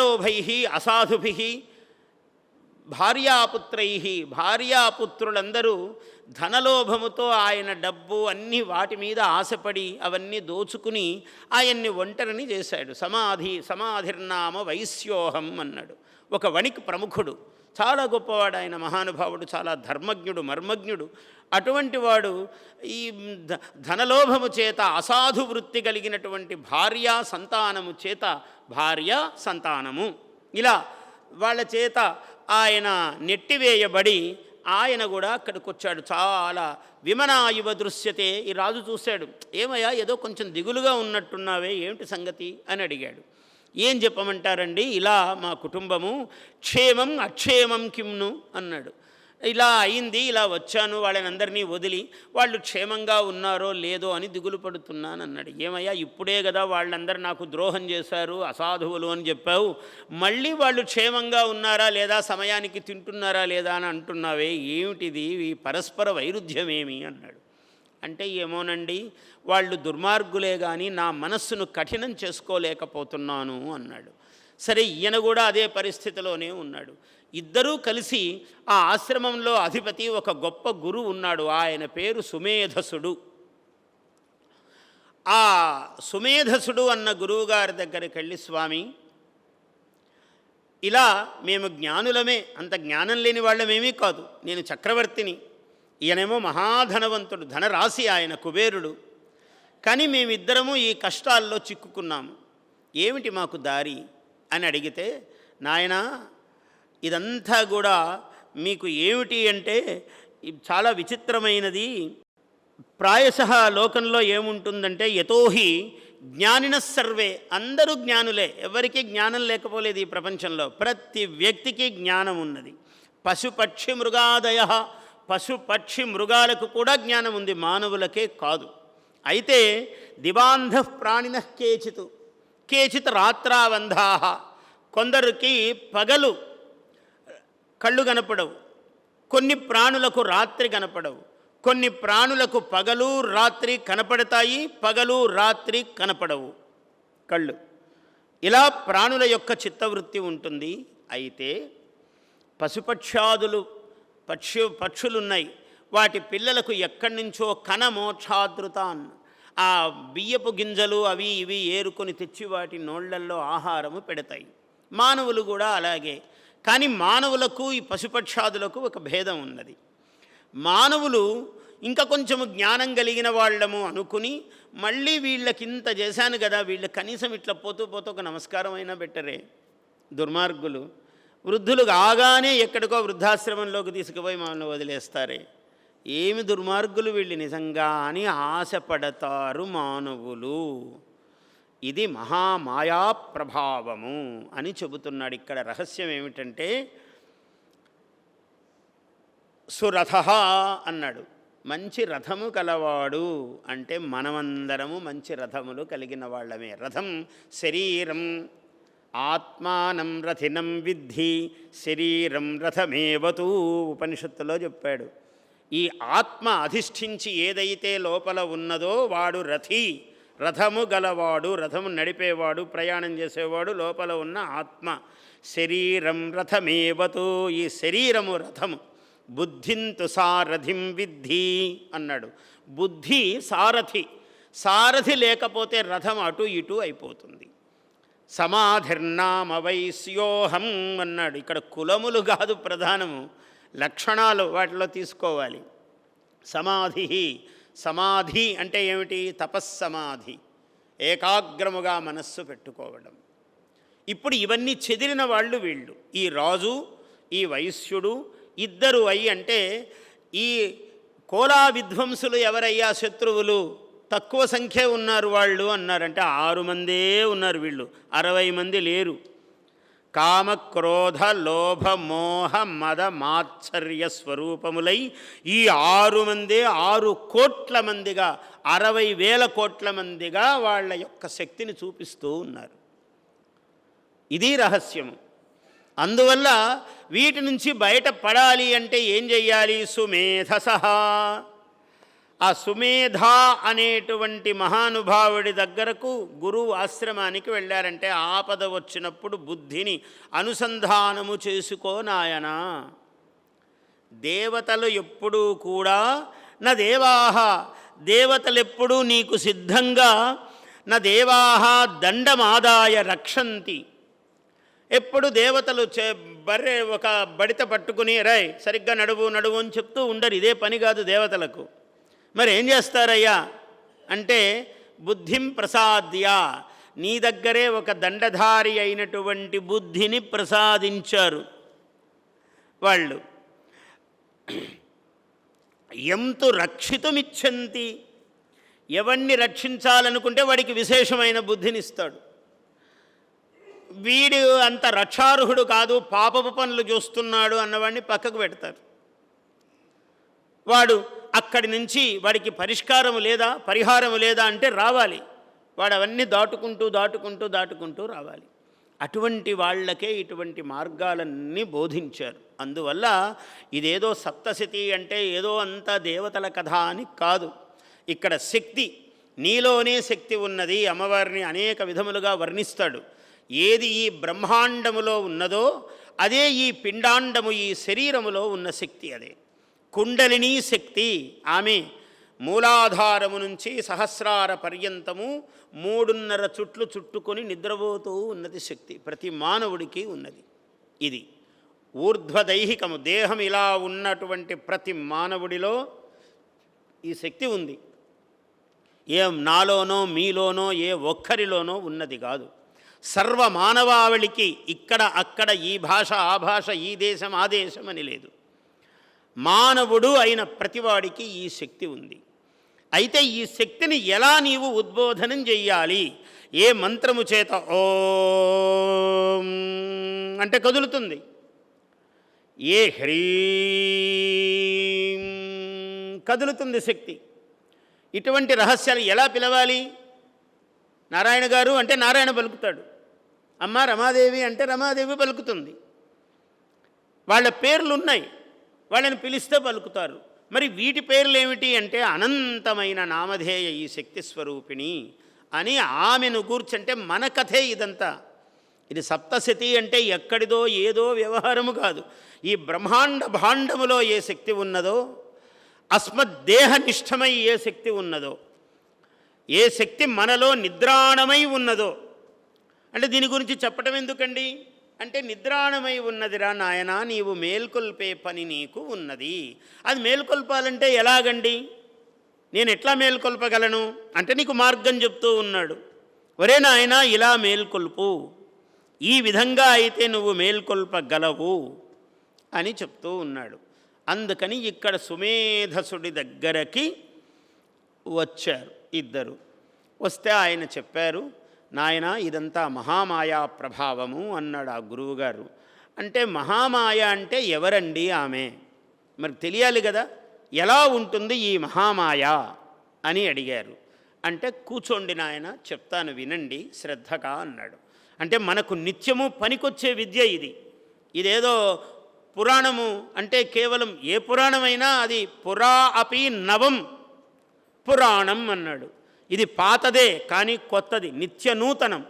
ధనలోభై అసాధుభి భార్యాపుత్రై భార్యాపుత్రులందరూ ధనలోభముతో ఆయన డబ్బు అన్ని వాటి మీద ఆశపడి అవన్నీ దోచుకుని ఆయన్ని ఒంటరిని చేశాడు. సమాధి సమాధిర్నామ వైశ్యోహం అన్నాడు. ఒక వణిక్ ప్రముఖుడు. చాలా గొప్పవాడు ఆయన మహానుభావుడు చాలా ధర్మజ్ఞుడు మర్మజ్ఞుడు. అటువంటి వాడు ఈ ధ- ధనలోభము చేత అసాధు వృత్తి కలిగినటువంటి భార్య సంతానము చేత భార్య సంతానము. ఇలా వాళ్ళ చేత ఆయన నెట్టివేయబడి ఆయన కూడా అక్కడికి వచ్చాడు చాలా విమనాయువ దృశ్యతే ఈ రాజు చూశాడు. ఏమయ్యా ఏదో కొంచెం దిగులుగా ఉన్నట్టున్నావే ఏమిటి సంగతి? అని అడిగాడు. ఏం చెప్పమంటారండి? ఇలా మా కుటుంబము క్షేమం అక్షేమం కిమ్ను అన్నాడు. ఇలా అయింది ఇలా వచ్చాను వాళ్ళని అందరినీ వదిలి వాళ్ళు క్షేమంగా ఉన్నారో లేదో అని దిగులు పడుతున్నాను అన్నాడు. ఏమయ్యా ఇప్పుడే కదా వాళ్ళందరూ నాకు ద్రోహం చేశారు అసాధువులు అని చెప్పావు. మళ్ళీ వాళ్ళు క్షేమంగా ఉన్నారా లేదా సమయానికి తింటున్నారా లేదా అని అంటున్నావే ఏమిటిది? ఈ పరస్పర వైరుధ్యమేమి? అన్నాడు. అంటే ఏమోనండి వాళ్ళు దుర్మార్గులే కానీ నా మనస్సును కఠినం చేసుకోలేకపోతున్నాను అన్నాడు. సరే ఈయన కూడా అదే పరిస్థితిలోనే ఉన్నాడు. ఇద్దరూ కలిసి ఆ ఆశ్రమంలో అధిపతి ఒక గొప్ప గురువు ఉన్నాడు ఆయన పేరు సుమేధసుడు. ఆ సుమేధసుడు అన్న గురువుగారి దగ్గరికి వెళ్ళి స్వామి ఇలా మేము జ్ఞానులమే అంత జ్ఞానం లేని వాళ్ళమేమీ కాదు నేను చక్రవర్తిని. ఈయనేమో మహాధనవంతుడు ధనరాశి ఆయన కుబేరుడు. కానీ మేమిద్దరము ఈ కష్టాల్లో చిక్కుకున్నాము. ఏమిటి మాకు దారి? అని అడిగితే నాయన ఇదంతా కూడా మీకు ఏమిటి అంటే చాలా విచిత్రమైనది. ప్రాయశ లోకంలో ఏముంటుందంటే యతోహి జ్ఞానిన సర్వే అందరూ జ్ఞానులే. ఎవరికీ జ్ఞానం లేకపోలేదు ఈ ప్రపంచంలో. ప్రతి వ్యక్తికి జ్ఞానం ఉన్నది. పశుపక్షి మృగాదయ పశుపక్షి మృగాలకు కూడా జ్ఞానం ఉంది మానవులకే కాదు. అయితే దివాంధ ప్రాణిన కేచిత్ కేచిత్ రాత్రావంధా కొందరికి పగలు కళ్ళు కనపడవు కొన్ని ప్రాణులకు రాత్రి కనపడవు కొన్ని ప్రాణులకు పగలు రాత్రి కనపడతాయి పగలు రాత్రి కనపడవు కళ్ళు. ఇలా ప్రాణుల యొక్క చిత్తవృత్తి ఉంటుంది. అయితే పశుపక్షాదులు పక్షు పక్షులున్నాయి. వాటి పిల్లలకు ఎక్కడి నుంచో కనమోక్షాదృతాన్ ఆ బియ్యపు గింజలు అవి ఇవి ఏరుకొని తెచ్చి వాటి నోళ్ళల్లో ఆహారము పెడతాయి. మానవులు కూడా అలాగే. కానీ మానవులకు ఈ పశుపక్షాదులకు ఒక భేదం ఉన్నది. మానవులు ఇంకా కొంచెము జ్ఞానం కలిగిన వాళ్ళము అనుకుని మళ్ళీ వీళ్ళకి ఇంత చేశాను కదా వీళ్ళు కనీసం ఇట్లా పోతూ పోతూ ఒక నమస్కారం అయినా పెట్టరే. దుర్మార్గులు. వృద్ధులు కాగానే ఎక్కడికో వృద్ధాశ్రమంలోకి తీసుకుపోయి మమ్మల్ని వదిలేస్తారే. ఏమి దుర్మార్గులు వీళ్ళు నిజంగా అని ఆశపడతారు మానవులు. ఇది మహామాయా ప్రభావము అని చెబుతున్నాడు. ఇక్కడ రహస్యం ఏమిటంటే సురథ అన్నాడు. మంచి రథము కలవాడు అంటే మనమందరము మంచి రథములు కలిగిన వాళ్ళమే. రథం శరీరం ఆత్మానం రథినం విద్ధి శరీరం రథమేవతూ ఉపనిషత్తులో చెప్పాడు. ఈ ఆత్మ అధిష్ఠించి ఏదైతే లోపల ఉన్నదో వాడు రథి. రథము గలవాడు రథము నడిపేవాడు ప్రయాణం చేసేవాడు లోపల ఉన్న ఆత్మ. శరీరం రథమేవతూ ఈ శరీరము రథము. బుద్ధింతు సారథిం విద్ధి అన్నాడు. బుద్ధి సారథి. సారథి లేకపోతే రథం అటు ఇటు అయిపోతుంది. సమాధిర్నామ వైశ్యోహం అన్నాడు. ఇక్కడ కులములు కాదు ప్రధానము. లక్షణాలు వాటిలో తీసుకోవాలి. సమాధి సమాధి అంటే ఏమిటి? తపస్సమాధి. ఏకాగ్రముగా మనస్సు పెట్టుకోవడం. ఇప్పుడు ఇవన్నీ చెదిరిన వాళ్ళు వీళ్ళు. ఈ రాజు ఈ వైశ్యుడు ఇద్దరు అయ్యి అంటే ఈ కోలా విధ్వంసులు ఎవరయ్యా శత్రువులు? తక్కువ సంఖ్య ఉన్నారు వాళ్ళు అన్నారంటే ఆరు మందే ఉన్నారు వీళ్ళు. అరవై మంది లేరు. కామ క్రోధ లోభ మోహ మద మాత్సర్య స్వరూపములై ఈ ఆరు మందే ఆరు కోట్ల మందిగా అరవై వేల కోట్ల మందిగా వాళ్ళ యొక్క శక్తిని చూపిస్తూ ఉన్నారు. ఇది రహస్యము. అందువల్ల వీటి నుంచి బయటపడాలి అంటే ఏం చెయ్యాలి? సుమేధస ఆ సుమేధ అనేటువంటి మహానుభావుడి దగ్గరకు గురువు ఆశ్రమానికి వెళ్ళారంటే ఆపద వచ్చినప్పుడు బుద్ధిని అనుసంధానము చేసుకో నాయనా. దేవతలు ఎప్పుడూ కూడా నా దేవాహ దేవతలు ఎప్పుడూ నీకు సిద్ధంగా నా దేవాహ దండమాదాయ రక్షంతి. ఎప్పుడు దేవతలు చే బర్రె ఒక బడిత పట్టుకుని రై సరిగ్గా నడువు నడువు అని చెప్తూ ఉండరు ఇదే పని కాదు దేవతలకు. మరి ఏం చేస్తారయ్యా? అంటే బుద్ధిం ప్రసాద్య. నీ దగ్గరే ఒక దండధారి అయినటువంటి బుద్ధిని ప్రసాదించారు వాళ్ళు. ఎంతు రక్షితుమిచ్చంతి? ఎవణ్ణి రక్షించాలనుకుంటే వాడికి విశేషమైన బుద్ధినిస్తాడు. వీడు అంత రక్షార్హుడు కాదు పాపపు పనులు చూస్తున్నాడు అన్నవాడిని పక్కకు పెడతారు. వాడు అక్కడి నుంచి వాడికి పరిష్కారం లేదా పరిహారం లేదా అంటే రావాలి. వాడు అవన్నీ దాటుకుంటూ దాటుకుంటూ దాటుకుంటూ రావాలి. అటువంటి వాళ్ళకే ఇటువంటి మార్గాలన్నీ బోధించారు. అందువల్ల ఇదేదో సప్తశతి అంటే ఏదో అంత దేవతల కథ అని కాదు. ఇక్కడ శక్తి నీలోనే శక్తి ఉన్నది అమ్మవారిని అనేక విధములుగా వర్ణిస్తాడు. ఏది ఈ బ్రహ్మాండములో ఉన్నదో అదే ఈ పిండాండము ఈ శరీరములో ఉన్న శక్తి అదే. కుండలిని శక్తి. ఆమె మూలాధారము నుంచి సహస్రార పర్యంతము మూడున్నర చుట్లు చుట్టుకొని నిద్రపోతూ ఉన్నది శక్తి. ప్రతి మానవుడికి ఉన్నది. ఇది ఊర్ధ్వదైహికము. దేహం ఇలా ఉన్నటువంటి ప్రతి మానవుడిలో ఈ శక్తి ఉంది. ఏ నాలోనో మీలోనో ఏ ఒక్కరిలోనో ఉన్నది కాదు. సర్వ మానవావళికి ఇక్కడ అక్కడ ఈ భాష ఆ భాష ఈ దేశం ఆ దేశం అని లేదు. మానవుడు అయిన ప్రతివాడికి ఈ శక్తి ఉంది. అయితే ఈ శక్తిని ఎలా నీవు ఉద్బోధనం చెయ్యాలి? ఏ మంత్రము చేత? ఓ అంటే కదులుతుంది. ఏ హ్రీ కదులుతుంది శక్తి. ఇటువంటి రహస్యాలు ఎలా పిలవాలి? నారాయణ గారు అంటే నారాయణ పలుకుతాడు. అమ్మ రమాదేవి అంటే రమాదేవి పలుకుతుంది. వాళ్ళ పేర్లు ఉన్నాయి వాళ్ళని పిలిస్తే పలుకుతారు. మరి వీటి పేర్లు ఏమిటి అంటే అనంతమైన నామధేయ ఈ శక్తి స్వరూపిణి అని ఆమెను కూర్చంటే మన కథే ఇదంతా. ఇది సప్తశతి అంటే ఎక్కడిదో ఏదో వ్యవహారము కాదు. ఈ బ్రహ్మాండ భాండములో ఏ శక్తి ఉన్నదో అస్మద్దేహనిష్టమై ఏ శక్తి ఉన్నదో ఏ శక్తి మనలో నిద్రాణమై ఉన్నదో. అంటే దీని గురించి చెప్పటం ఎందుకండి? అంటే నిద్రాణమై ఉన్నదిరా నాయన నీవు మేల్కొల్పే పని నీకు ఉన్నది. అది మేల్కొల్పాలంటే ఎలాగండి? నేను ఎట్లా మేల్కొల్పగలను? అంటే నీకు మార్గం చెప్తూ ఉన్నాడు. ఒరే నాయన ఇలా మేల్కొల్పు. ఈ విధంగా అయితే నువ్వు మేల్కొల్పగలవు అని చెప్తూ ఉన్నాడు. అందుకని ఇక్కడ సుమేధసుడి దగ్గరకి వచ్చారు ఇద్దరు. వస్తే ఆయన చెప్పారు నాయన ఇదంతా మహామాయా ప్రభావము అన్నాడు ఆ గురువుగారు. అంటే మహామాయ అంటే ఎవరండి ఆమె? మరి తెలియాలి కదా ఎలా ఉంటుంది ఈ మహామాయ అని అడిగారు. అంటే కూర్చోండి నాయన చెప్తాను వినండి శ్రద్ధగా అన్నాడు. అంటే మనకు నిత్యము పనికొచ్చే విద్య ఇది. ఇదేదో పురాణము అంటే కేవలం ఏ పురాణమైనా అది పురా అపి నవం పురాణం అన్నాడు. ఇది పాతదే కానీ కొత్తది. నిత్య నూతనం.